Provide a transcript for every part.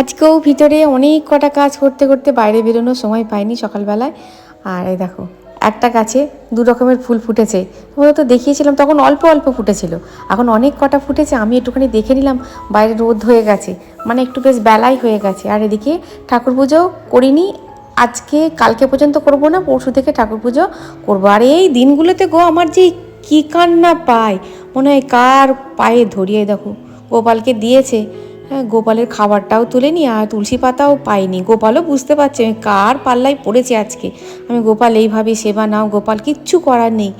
আজকেও ভিতরে অনেক কটা কাজ করতে করতে বাইরে বেরোনোর সময় পাইনি সকালবেলায়। আর এই দেখো, একটা গাছে দু রকমের ফুল ফুটেছে। তোমরা তো দেখিয়েছিলাম তখন অল্প অল্প ফুটেছিল। এখন অনেক কটা ফুটেছে, আমি একটুখানি দেখে নিলাম, বাইরে রোদ হয়ে গেছে। মানে একটু বেশ বেলাই হয়ে গেছে। আর এদিকে ঠাকুর পুজো করিনি, আজকে কালকে পর্যন্ত করব না, পরশু থেকে ঠাকুর পুজো করব। আর এই দিনগুলোতে গো, আমার যে কী কান্না পায়। মনে হয় কার পায়ে ধরিয়ে দেখো, গোপালকে দিয়েছে। গোপালের খাবারটাও তুলে তুলেনি আর তুলসী পাতাও পাইনি। গোপালও বুঝতে পারছে কার পাল্লায় পড়েছি আজকে। আমি গোপাল, এইভাবে সেবা নাও, গোপাল, কিচ্ছু করার নেই।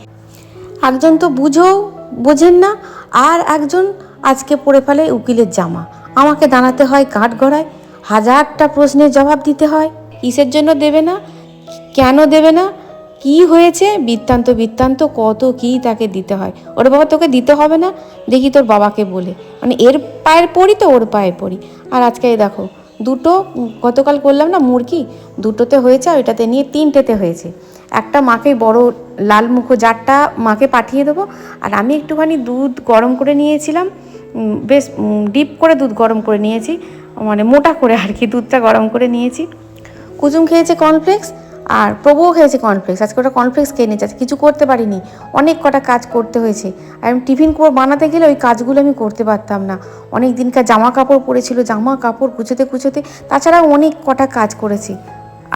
একজন তো বুঝো, বোঝেন না, আর একজন আজকে পড়ে ফেলে উকিলের জামা। আমাকে দাঁড়াতে হয় কাঠ গড়ায়, হাজারটা প্রশ্নের জবাব দিতে হয়। কিসের জন্য দেবে না? কেন দেবে না? কি হয়েছে? বৃত্তান্ত বৃত্তান্ত, কত কি তাকে দিতে হয়? ওর বাবা তোকে দিতে হবে না? দেখি তোর বাবাকে বলে। মানে এর পায়ের পড়ি তো ওর পায়ে পড়ি আর আজকে দেখো, দুটো, গতকাল করলাম না মুরগি? দুটোতে হয়েছে আর ওইটাতে নিয়ে তিনটেতে হয়েছে। একটা মাকে বড় লাল মুখো জারটা মাকে পাঠিয়ে দেবো। আর আমি একটুখানি দুধ গরম করে নিয়েছিলাম। বেশ ডিপ করে দুধ গরম করে নিয়েছি। মানে মোটা করে আর কি দুধটা গরম করে নিয়েছি। কুচুম খেয়েছে কর্নফ্লেক্স আর প্রভুও খেয়েছে কর্নফ্লেক্স আজকে ওটা কর্নফ্লেক্স খেয়ে নিয়েছে, আজকে কিছু করতে পারিনি। অনেক কটা কাজ করতে হয়েছে। আর আমি টিফিন বানাতে গেলে ওই কাজগুলো আমি করতে পারতাম না। অনেক দিনকার জামা কাপড় পরেছিল জামা কাপড় কুচোতে কুচোতে তাছাড়াও অনেক কটা কাজ করেছি।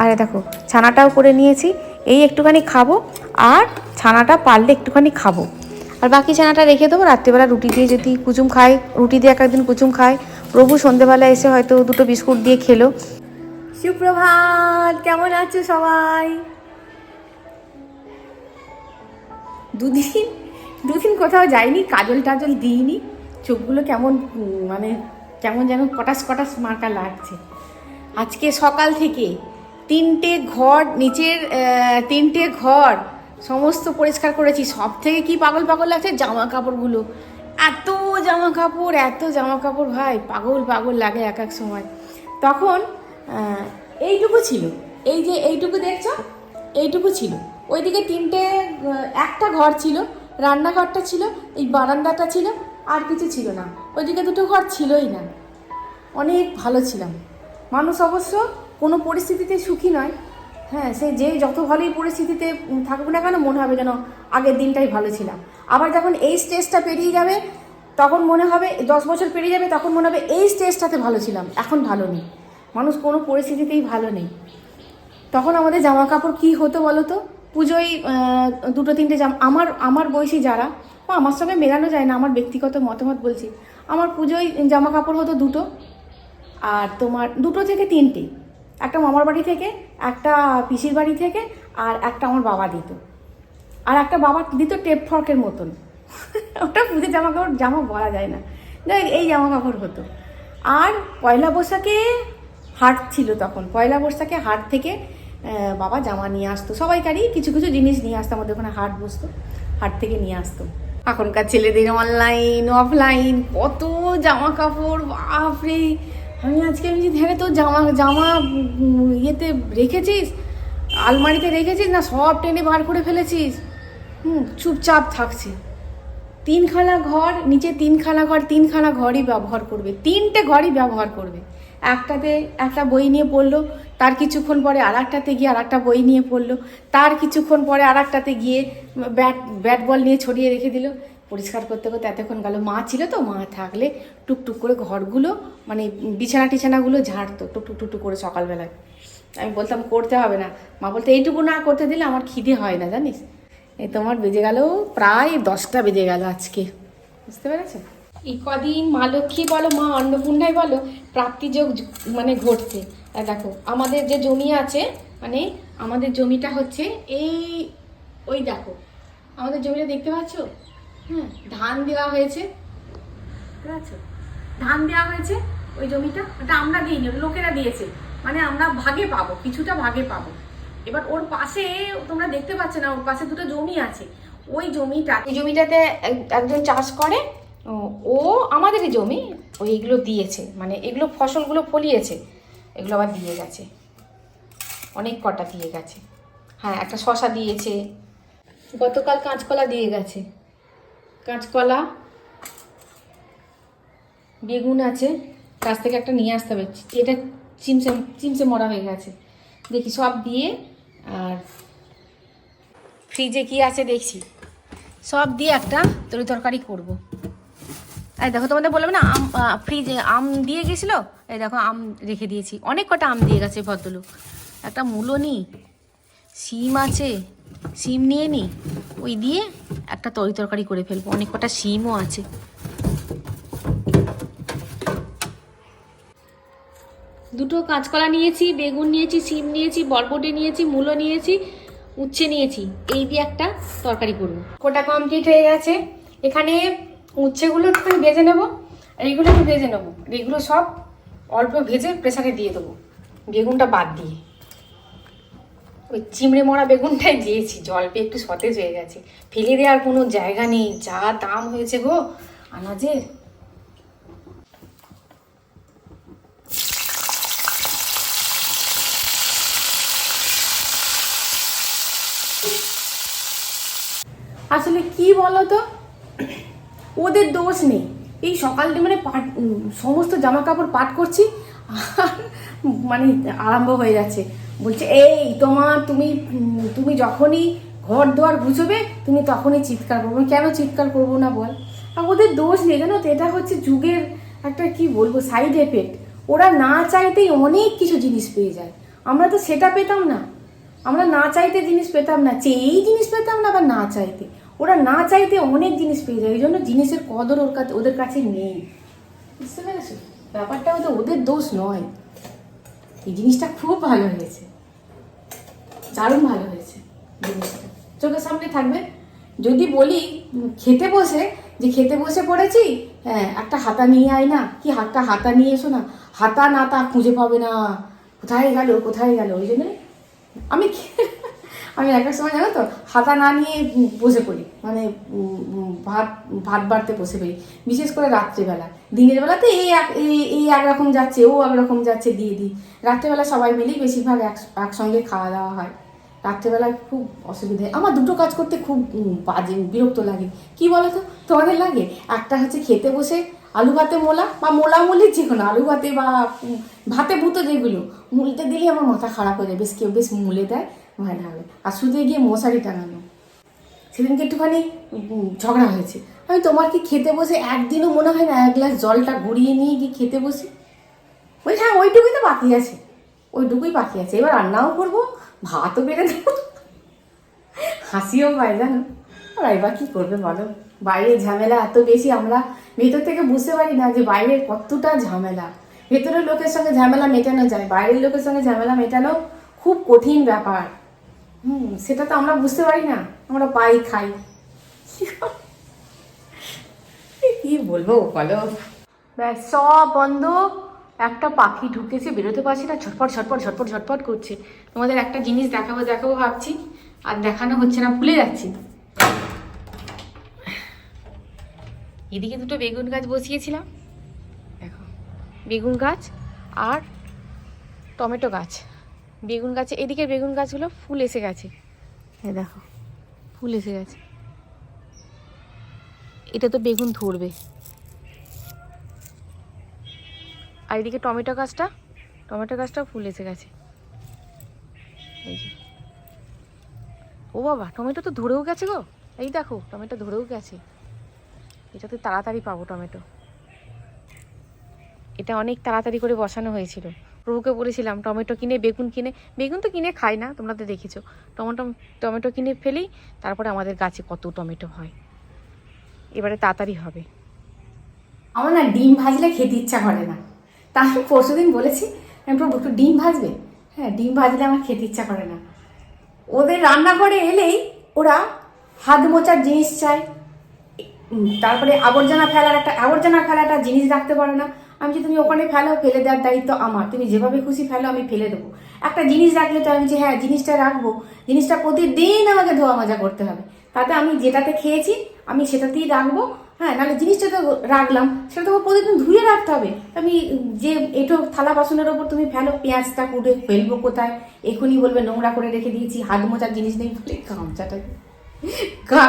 আর দেখো, ছানাটাও করে নিয়েছি, এই একটুখানি খাব, আর ছানাটা পারলে একটুখানি খাব। আর বাকি ছানাটা রেখে দেবো, রাত্রিবেলা রুটি দিয়ে যদি কুচুম খায়, রুটি দিয়ে এক একদিন কুচুম খায়। প্রভু সন্ধেবেলা এসে হয়তো দুটো বিস্কুট দিয়ে খেলো। সুপ্রভাত, কেমন আছো সবাই? দুদিন দুদিন কোথাও যাইনি, কাজল টাজল দিইনি, চোখগুলো কেমন মানে কেমন যেন কটাস কটাস মার্কা লাগছে। আজকে সকাল থেকে তিনটে ঘর, নিচের তিনটে ঘর সমস্ত পরিষ্কার করেছি। সব থেকে কি পাগল পাগল লাগছে জামা কাপড়গুলো এত জামা কাপড় এত জামা কাপড় ভাই, পাগল পাগল লাগে এক এক সময়। তখন এইটুকু ছিল। এই যে এইটুকু দেখছ, এইটুকু ছিল। ওইদিকে তিনটে একটা ঘর ছিল, রান্নাঘরটা ছিল, এই বারান্দাটা ছিল, আর কিছু ছিল না। ওইদিকে দুটো ঘর ছিলই না। অনেক ভালো ছিলাম। মানুষ অবশ্য কোনো পরিস্থিতিতে সুখী নয়। হ্যাঁ সে যে যত ভালোই পরিস্থিতিতে থাকুক না কেন, মনে হবে যেন আগের দিনটাই ভালো ছিলাম। আবার যখন এই স্টেজটা পেরিয়ে যাবে, তখন মনে হবে, দশ বছর পেরিয়ে যাবে, তখন মনে হবে এই স্টেজটাতে ভালো ছিলাম। এখন ভালো নেই। মানুষ কোনো পরিস্থিতিতেই ভালো নেই। তখন আমাদের জামা কাপড় কী হতো বলো তো? পুজোয় দুটো, তিনটে জামা, আমার আমার বয়সী যারা বা আমার সঙ্গে মেলানো যায় না, আমার ব্যক্তিগত মতামত বলছি। আমার পুজোয় জামা কাপড় হতো দুটো আর তোমার দুটো থেকে তিনটে। একটা মামার বাড়ি থেকে, একটা পিসির বাড়ি থেকে আর একটা আমার বাবা দিত। আর একটা বাবা দিত টেপ ফর্কের মতন। ওটা পুজো জামা কাপড় জামা বলা যায় না। যাই এই জামা কাপড় হতো। আর পয়লা বৈশাখে হাট ছিল তখন। পয়লা বৈশাখে হাট থেকে বাবা জামা নিয়ে আসতো। সবাইকারই কিছু কিছু জিনিস নিয়ে আসতো, আমাদের ওখানে হাট বসতো, হাট থেকে নিয়ে আসতো। এখনকার ছেলেদের অনলাইন অফলাইন কত জামা কাপড় বাপরে! আমি আজকে আমি দেখে তো জামা জামা ইয়েতে রেখেছিস? আলমারিতে রেখেছিস না সব টেনে বার করে ফেলেছিস? হুম, চুপচাপ থাকছে। তিনখানা ঘর, নিচে তিনখানা ঘর, তিনখানা ঘরই ব্যবহার করবে। তিনটে ঘরই ব্যবহার করবে। একটাতে একটা বই নিয়ে পড়ল, তার কিছুক্ষণ পরে আর একটাতে গিয়ে আর একটা বই নিয়ে পড়ল, তার কিছুক্ষণ পরে আর একটাতে গিয়ে ব্যাট ব্যাট বল নিয়ে ছড়িয়ে রেখে দিল। পরিষ্কার করতে করতে এতক্ষণ গেল। মা ছিল তো, মা থাকলে টুকটুক করে ঘরগুলো মানে বিছানা টিছানাগুলো ঝাড়তো, টুকটুক টুকটুক করে সকালবেলায়। আমি বলতাম, করতে হবে না। মা বলতে, এইটুকু না করতে দিলে আমার খিদে হয় না, জানিস? এই তোমার বেজে গেল প্রায় দশটা বেজে গেল আজকে। বুঝতে পেরেছ? এই কদিন মা লক্ষ্মী বলো, মা অন্নপূর্ণাই বলো, প্রাপ্তিযোগ মানে ঘটছে। দেখো, আমাদের যে জমি আছে মানে আমাদের জমিটা হচ্ছে এই, ওই দেখো, আমাদের জমিটা দেখতে পাচ্ছ? হ্যাঁ ধান দেওয়া হয়েছে। ধান দেওয়া হয়েছে ওই জমিটা, ওটা আমরা দিইনি লোকেরা দিয়েছে। মানে আমরা ভাগে পাবো, কিছুটা ভাগে পাবো। এবার ওর পাশে, তোমরা দেখতে পাচ্ছ না, ওর পাশে দুটো জমি আছে। ওই জমিটা ওই জমিটাতে এক- একজন চাষ করে ও, আমাদেরই জমি? ও এইগুলো দিয়েছে মানে এগুলো ফসলগুলো ফলিয়েছে এগুলো আবার দিয়ে গেছে। অনেক কটা দিয়ে গেছে। হ্যাঁ একটা শশা দিয়েছে। গতকাল কাঁচকলা দিয়ে গেছে। কাঁচকলা বেগুন আছে কাছ থেকে একটা নিয়ে আসতে হবে। এটা চিমসে চিমসে মরা হয়ে গেছে। দেখি সব দিয়ে আর ফ্রিজে কি আছে দেখছি। সব দিয়ে একটা তরি তরকারি করব। এই দেখো, তোমাদের বললাম না, আম ফ্রিজে আম দিয়ে গেছিল? এই দেখো, আম রেখে দিয়েছি। অনেক কটা আম দিয়ে গেছে ভদ্রলোক। একটা মূলো নিই শিম আছে, শিম নিয়ে নিই ওই দিয়ে একটা তরি তরকারি করে ফেলব। অনেক কটা শিমও আছে। দুটো কাঁচকলা নিয়েছি, বেগুন নিয়েছি সিম নিয়েছি, বরবটি নিয়েছি, মূলো নিয়েছি, উচ্ছে নিয়েছি। এই দিয়ে একটা তরকারি করব। কোটা কমপ্লিট হয়ে গেছে? এখানে উচ্ছেগুলো একটু ভেজে নেব এইগুলো একটু ভেজে নেব। এইগুলো সব অল্প ভেজে প্রেসারে দিয়ে দেবো, বেগুনটা বাদ দিয়ে। ওই চিমড়ে মরা বেগুনটাই দিয়েছি, জল পেয়ে একটু সতেজ হয়ে গেছে। ফেলে দেওয়ার কোনো জায়গা নেই, যা দাম হয়েছে গো আনাজের আসলে কি বলতো ওদের দোষ নেই। এই সকাল থেকে মানে পাট সমস্ত জামা কাপড় পাট করছি মানে আরম্ভ হয়ে যাচ্ছে। বলছে, এই তোমার তুমি তুমি যখনই ঘর দুয়ার গুছবে, তুমি তখনই চিৎকার করব। কেন চিৎকার করব না বল? আর ওদের দোষ নেই, জানো তো, এটা হচ্ছে যুগের একটা কি বলব সাইড এফেক্ট ওরা না চাইতেই অনেক কিছু জিনিস পেয়ে যায়। আমরা তো সেটা পেতাম না। আমরা না চাইতে জিনিস পেতাম না। চেয়েই জিনিস পেতাম না বা না চাইতে। ওরা না চাইতে অনেক জিনিস পেয়ে যায়, এই জন্য জিনিসের কদর ওর কাছে ওদের কাছে নেই। বুঝতে পেরেছ? ব্যাপারটা হয়তো ওদের দোষ নয়। এই জিনিসটা খুব ভালো হয়েছে। দারুণ ভালো হয়েছে জিনিসটা। চোখের সামনে থাকবে। যদি বলি, খেতে বসে, যে খেতে বসে পড়েছি হ্যাঁ একটা হাতা নিয়ে আয় না। কি হাতটা হাতা নিয়ে এসো না। হাতা না তা খুঁজে পাবে না। কোথায় গেল কোথায় গেল? ওই জন্য আমি আমি একটা সময় জানো তো, হাতা না নিয়ে বসে পড়ি মানে ভাত ভাত বাড়তে বসে পড়ি। বিশেষ করে রাত্রিবেলা। দিনের বেলাতে এই- এই একরকম যাচ্ছে, ও একরকম যাচ্ছে, দিয়ে দিই। রাত্রেবেলা সবাই মিলেই বেশিরভাগ এক, একসঙ্গে খাওয়া দাওয়া হয়। রাত্রেবেলায় খুব অসুবিধে। আমার দুটো কাজ করতে খুব বাজে, বিরক্ত লাগে। কি বলো তো তোমাদের লাগে? একটা হচ্ছে খেতে বসে আলু ভাতে মোলা বা মোলা মুলি যে কোনো, আলু ভাতে বা ভাতে ভুতো যেগুলো, মুলতে দিলে আমার মাথা খারাপ হয়ে যায়। বেশ কেউ বেশ মুলে দেয়। ভালো হবে আর শুধু গিয়ে মশারি টাঙানো। সেদিনকে একটুখানি ঝগড়া হয়েছে। আমি তোমার কি খেতে বসে একদিনও মনে হয় না এক গ্লাস জলটা গড়িয়ে নিয়ে গিয়ে খেতে বসে? ওই হ্যাঁ ওইটুকুই তো বাকি আছে। ওইটুকুই বাকি আছে। এবার রান্নাও করব, ভাতও বেড়ে দেবো। হাসিও পায়, জানো? আর এবার কী করবে বলো? বাইরের ঝামেলা এত বেশি, আমরা ভেতর থেকে বুঝতে পারি না যে বাইরের কতটা ঝামেলা। ভেতরের লোকের সঙ্গে ঝামেলা মেটানো যায়, বাইরের লোকের সঙ্গে ঝামেলা মেটানো খুব কঠিন ব্যাপার। হুম সেটা তো আমরা বুঝতে পারি না। আমরা পাই খাই। কি বলব বলো? ব্যাস সব বন্ধ। একটা পাখি ঢুকেছে বেরোতে পারছি না। ছটপট ছটপট ঝটপট ঝটপট করছে। তোমাদের একটা জিনিস দেখাবো দেখাবো ভাবছি। আর দেখানো হচ্ছে না ভুলে যাচ্ছি। এদিকে দুটো বেগুন গাছ বসিয়েছিলাম। দেখো বেগুন গাছ আর টমেটো গাছ। বেগুন গাছে এদিকে বেগুন গাছগুলো ফুল এসে গেছে। এ দেখো ফুল এসে গেছে। এটা তো বেগুন ধরবে। আর এদিকে টমেটো গাছটা টমেটো গাছটাও ফুল এসে গেছে। এই যে। ও বাবা টমেটো তো ধরেও গেছে গো। এই দেখো টমেটো ধরেও গেছে। এটাতে তাড়াতাড়ি পাবো টমেটো। এটা অনেক তাড়াতাড়ি করে বসানো হয়েছিল। প্রভুকে বলেছিলাম, টমেটো কিনে, বেগুন কিনে। বেগুন তো কিনে খাই না, তোমরা তো দেখেছ। টমেটো টমেটো কিনে ফেলেই তারপরে আমাদের গাছে কত টমেটো হয়। এবারে তাড়াতাড়ি হবে। আমার না ডিম ভাজলে খেতে ইচ্ছা করে না। তা আমি পরশু দিন বলেছি আমি প্রভু, একটু ডিম ভাজবে? হ্যাঁ ডিম ভাজলে আমার খেতে ইচ্ছা করে না। ওদের রান্নাঘরে এলেই ওরা হাত মোচার জিনিস চায়। তারপরে আবর্জনা ফেলার একটা, আবর্জনা ফেলার একটা জিনিস রাখতে পারে না। আমি যে তুমি ওখানে ফেলো, ফেলে দেওয়ার দায়িত্ব আমার। তুমি যেভাবে খুশি ফেলো, আমি ফেলে দেবো। একটা জিনিস রাখলে তো আমি যে হ্যাঁ জিনিসটা রাখব। জিনিসটা প্রতিদিন আমাকে ধোয়া মাজা করতে হবে। তাতে আমি যেটাতে খেয়েছি, আমি সেটাতেই রাখব। হ্যাঁ নাহলে জিনিসটা তো রাখলাম, সেটা তো প্রতিদিন ধুয়ে রাখতে হবে। আমি যে, এটো থালা বাসনের ওপর তুমি ফেলো, পেঁয়াজটা কুটে ফেলব কোথায়? এখনই বলবে নোংরা করে রেখে দিয়েছি, হাত মোচার জিনিস নেই বলে গামছাটাকে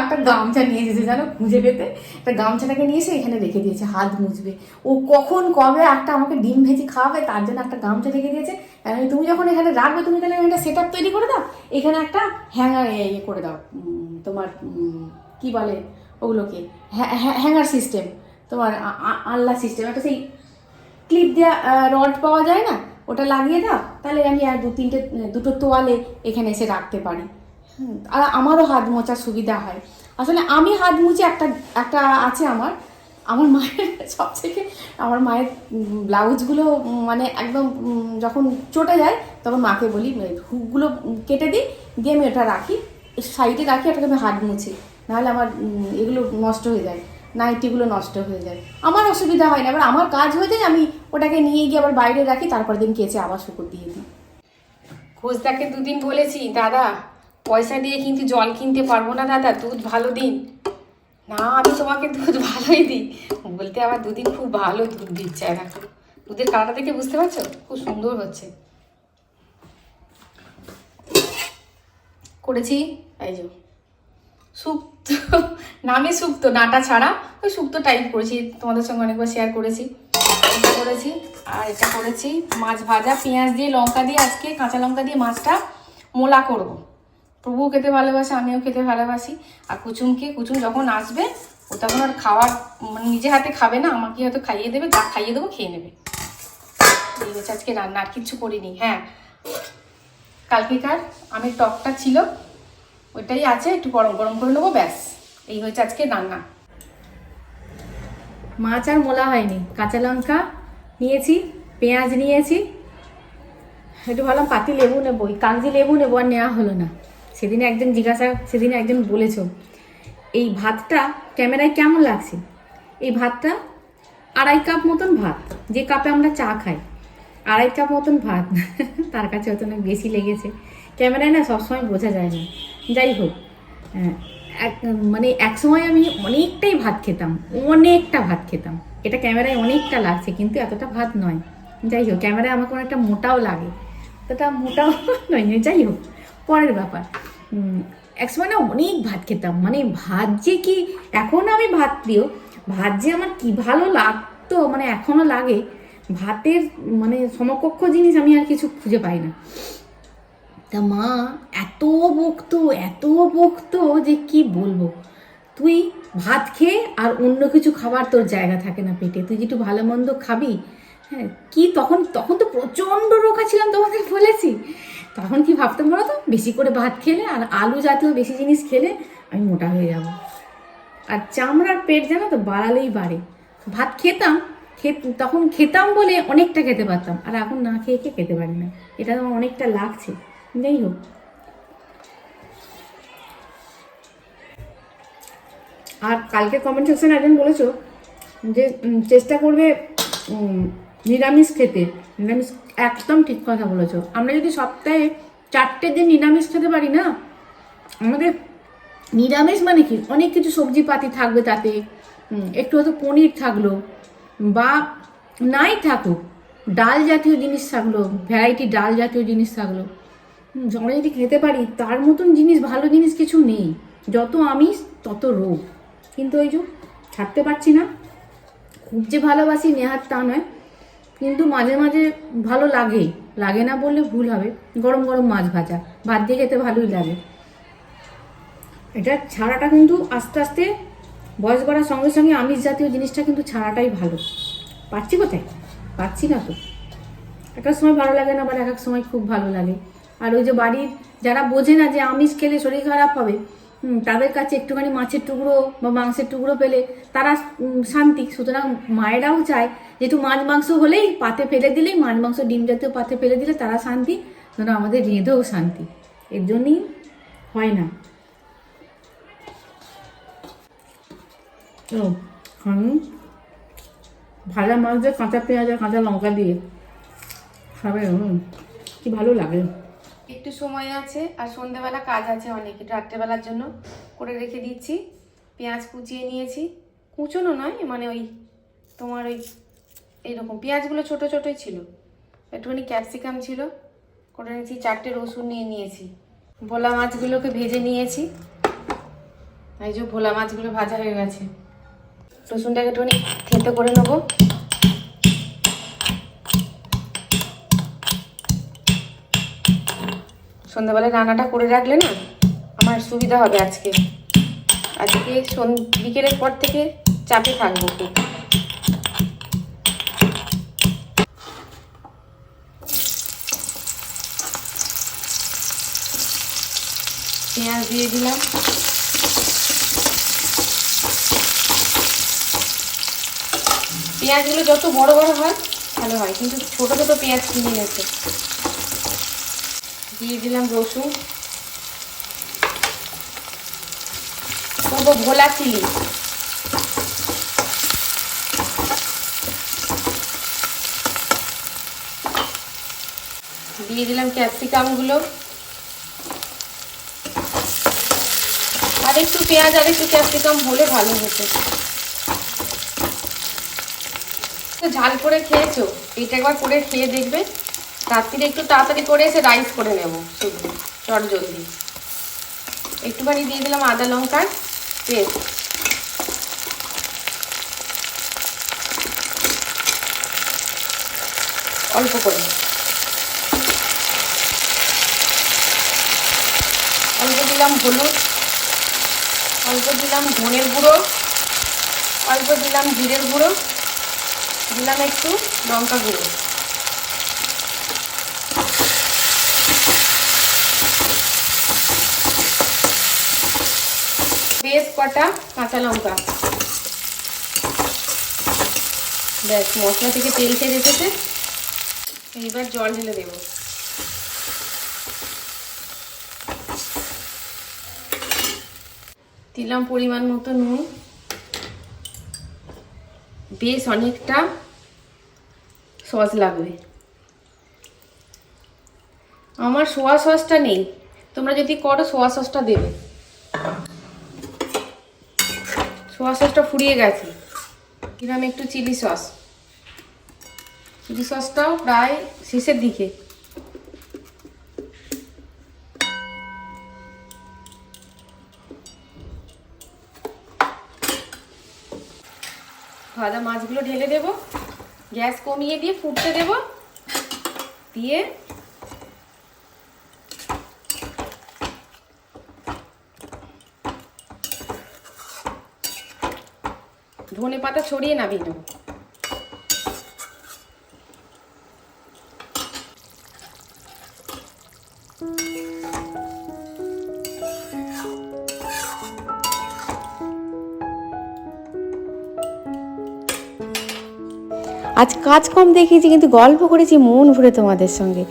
একটা গামছা নিয়ে এসেছে, জানো? খুঁজে পেতে। একটা গামছাটাকে নিয়ে এসে এখানে রেখে দিয়েছে, হাত মুছবে। ও কখন, কবে একটা আমাকে ডিম ভেজি খাওয়াবে, তার জন্য একটা গামছা রেখে দিয়েছে। তুমি যখন এখানে রাখবে, তুমি তাহলে একটা সেট তৈরি করে দাও। এখানে একটা হ্যাঙ্গার ইয়ে করে দাও তোমার কি বলে ওগুলোকে? হ্যাঙ্গার সিস্টেম তোমার আল্লা সিস্টেম একটা সেই ক্লিপ দেওয়া রড পাওয়া যায় না? ওটা লাগিয়ে দাও, তাহলে আমি আর দু তিনটে দুটো তোয়ালে এখানে এসে রাখতে পারি। আর আমারও হাত মোচার সুবিধা হয়। আসলে আমি হাত মুছে একটা একটা আছে আমার। আমার মায়ের সব থেকে আমার মায়ের ব্লাউজগুলো মানে একদম যখন চটে যায়, তখন মাকে বলি হুকগুলো কেটে দিই, দিয়ে আমি ওটা রাখি, সাইডে রাখি, ওটাকে আমি হাত মুছি। নাহলে আমার এগুলো নষ্ট হয়ে যায়, নাইটিগুলো নষ্ট হয়ে যায়। আমার অসুবিধা হয় না। এবার আমার কাজ হয়ে যায়, আমি ওটাকে নিয়ে গিয়ে আবার বাইরে রাখি তারপর দিন কেচে আবার শুকুর দিয়ে দিই। খোঁজদাকে দুদিন বলেছি, দাদা পয়সা দিয়ে কিন্তু, জল কিনতে পারব না দাদা, দুধ ভালো দিন। না, আমি তোমাকে দুধ ভালোই দিই। বলতে আবার দুদিন খুব ভালো দুধ দিচ্ছে দেখো, দুধের কালারটা দেখে বুঝতে পারছ? খুব সুন্দর হচ্ছে। করেছি? এই যে শুক্তো নামে শুক্তো নাটা ছাড়া। ওই শুক্তো টাইপ করেছি, তোমাদের সঙ্গে অনেকবার শেয়ার করেছি। করেছি, আর এটা করেছি মাছ ভাজা, পেঁয়াজ দিয়ে, লঙ্কা দিয়ে, আজকে কাঁচা লঙ্কা দিয়ে মাছটা মোলা করব। প্রভুও খেতে ভালোবাসে, আমিও খেতে ভালোবাসি। আর কুচুমকে, কুচুম যখন আসবে, ও তখন আর খাওয়ার মানে নিজে হাতে খাবে না, আমাকে হয়তো খাইয়ে দেবে, যা খাইয়ে দেবো খেয়ে নেবে। এই হচ্ছে আজকে রান্না, আর কিচ্ছু করিনি হ্যাঁ। কালকেকার আমের টকটা ছিল, ওইটাই আছে, একটু গরম গরম করে নেব, ব্যাস। এই হচ্ছে আজকে রান্না। মাছ আর মোলা হয়নি, কাঁচা লঙ্কা নিয়েছি, পেঁয়াজ নিয়েছি। একটু ভাবলাম পাতি লেবু নেব কাগজি লেবু নেব, আর নেওয়া হলো না। সেদিন একজন জিজ্ঞাসা, সেদিন একজন বলেছ, এই ভাতটা ক্যামেরায় কেমন লাগছে? এই ভাতটা আড়াই কাপ মতন ভাত, যে কাপে আমরা চা খাই, আড়াই কাপ মতন ভাত। তার কাছে হয়তো অনেক বেশি লেগেছে। ক্যামেরায় না সবসময় বোঝা যায় না। যাই হোক এক মানে এক সময় আমি অনেকটাই ভাত খেতাম, অনেকটা ভাত খেতাম। এটা ক্যামেরায় অনেকটা লাগছে, কিন্তু এতটা ভাত নয়। যাই হোক, ক্যামেরায় আমাকে অনেকটা মোটাও লাগে। এতটা মোটাও নয়, যাই হোক। পরের ব্যাপার। এক সময় না অনেক ভাত খেতাম। মানে ভাত যে কি, এখন আমি ভাত প্রিয়। ভাত যে আমার কি ভালো লাগতো মানে এখনও লাগে। ভাতের মানে সমকক্ষ জিনিস আমি আর কিছু খুঁজে পাই না। তা মা, এত বকতো এত বকতো যে কি বলব? তুই ভাত খেয়ে আর অন্য কিছু খাবার তোর জায়গা থাকে না পেটে। তুই যেটু ভালো মন্দ খাবি হ্যাঁ কি তখন তখন তো প্রচণ্ড রোগা ছিলাম তোমাদের বলেছি। তখন কি ভাবতাম বলো তো, বেশি করে ভাত খেলে আর আলু জাতীয় বেশি জিনিস খেলে আমি মোটা হয়ে যাব। আর চামড়ার পেট জানো তো বাড়ালেই বাড়ে। ভাত খেতাম, খেত, তখন খেতাম বলে অনেকটা খেতে পারতাম, আর এখন না খেয়ে খেয়ে খেতে পারি না। এটা আমার অনেকটা লাগছে। যাই হোক। আর কালকে কমেন্ট সেকশনে একজন বলেছ যে চেষ্টা করবে নিরামিষ খেতে। নিরামিষ একদম ঠিক কথা বলেছ। আমরা যদি সপ্তাহে চারটে দিন নিরামিষ খেতে পারি না? আমাদের নিরামিষ মানে কি? অনেক কিছু সবজি পাতি থাকবে তাতে। একটু হয়তো পনির থাকল বা নাই থাকুক, ডাল জাতীয় জিনিস থাকল, ভ্যারাইটি ডাল জাতীয় জিনিস থাকল। আমরা যদি খেতে পারি, তার মতন জিনিস, ভালো জিনিস কিছু নেই। যত আমিষ, তত রোগ। কিন্তু ওই যে ছাড়তে পারছি না। খুব যে ভালোবাসি নেহাত তা নয়। কিন্তু মাঝে মাঝে ভালো লাগে। লাগে না বললে ভুল হবে। গরম গরম মাছ ভাজা। ভাত দিয়ে খেতে ভালোই লাগে। এটা ছাড়াটা কিন্তু আস্তে আস্তে বয়স বাড়ার সঙ্গে সঙ্গে আমিষ জাতীয় জিনিসটা কিন্তু ছাড়াটাই ভালো। পাচ্ছি কোথায়? পাচ্ছি না তো। এক এক সময় ভালো লাগে না, আবার এক এক সময় খুব ভালো লাগে। আর ওই যে বাড়ির যারা বোঝে না যে আমিষ খেলে শরীর খারাপ হবে তাদের কাছে একটুখানি মাছের টুকরো বা মাংসের টুকরো পেলে তারা শান্তি। সুতরাং মায়েরাও চায় যেহেতু মাছ মাংস হলেই পাতে ফেলে দিলেই, মাছ মাংস ডিম জাতীয় পাতে ফেলে দিলে তারা শান্তি, ধরো আমাদের রেঁধেও শান্তি। এর জন্যই হয় না। ও হুম ভাজা মাছ দিয়ে কাঁচা পেঁয়াজ আর কাঁচা লঙ্কা দিয়ে খাবে কি ভালো লাগে। একটু সময় আছে আর সন্ধ্যাবেলা কাজ আছে অনেক, একটু রাত্রেবেলার জন্য করে রেখে দিচ্ছি। পেঁয়াজ কুচিয়ে নিয়েছি। কুচোনো নয় মানে ওই তোমার ওই এইরকম, পেঁয়াজগুলো ছোট ছোটোই ছিল। একটুখানি ক্যাপসিকাম ছিল, করে নিয়েছি, চারটে রসুন নিয়ে নিয়েছি। ভোলা মাছগুলোকে ভেজে নিয়েছি। এই যে ভোলা মাছগুলো ভাজা হয়ে গেছে। রসুনটাকে একটুখানি থেতো করে নেব। সন্ধ্যাবেলায় রান্নাটা করে রাখলে না আমার সুবিধা হবে আজকে। আজকে বিকেলের পর থেকে চাপে থাকব খুব। পেঁয়াজ দিয়ে দিলাম। পেঁয়াজগুলো যত বড় বড় হয়, ভালো হয়। কিন্তু ছোটো ছোটো পেঁয়াজ কিনে গেছে দিয়ে দিলাম রসুন। ভোলা চিলি। দিয়ে দিলাম ক্যাপসিকামগুলো আর একটু পেঁয়াজ আর একটু ক্যাপসিকাম হলে ভালো হতো। ঝাল করে খেয়েছো? এটা একবার করে খেয়ে দেখবে। রাত্রিরে একটু তাড়াতাড়ি করে এসে রাইস করে নেব শুধু, চট জলদি। একটুখানি দিয়ে দিলাম আদা লঙ্কার পেস্ট অল্প করে। অল্প দিলাম হলুদ, অল্প দিলাম ধনের গুঁড়ো, অল্প দিলাম জিরের গুঁড়ো, দিলাম একটু লঙ্কা গুঁড়ো। কটা কাঁচা লঙ্কা। ব্যাস, মশলা থেকে তেল ছেড়ে এসেছে এইবার জল ঢেলে দেবো। দিলাম পরিমাণ মতো নুন। বেশ অনেকটা সস লাগবে। আমার সোয়া সসটা নেই। তোমরা যদি করো, সোয়া সসটা দেবে। সসটা ফুরিয়ে গেছে। দিলাম একটু চিলি সস। চিলি সসটাও প্রায় শেষের দিকে। ভাজা মাছগুলো ঢেলে দেব। গ্যাস কমিয়ে দিয়ে ফুটতে দেব। দিয়ে ধনে পাতা ছড়িয়ে নামিয়ে নেব। আজ কাজ কম দেখিয়েছি, কিন্তু গল্প করেছি, মন ভরে তোমাদের সঙ্গে।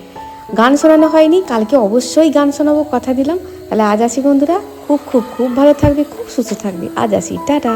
গান শোনানো হয়নি, কালকে অবশ্যই গান শোনাবো কথা দিলাম। তাহলে আজ আসি বন্ধুরা, খুব খুব খুব ভালো থাকবে, খুব সুস্থ থাকবে। আজ আসি, টাটা।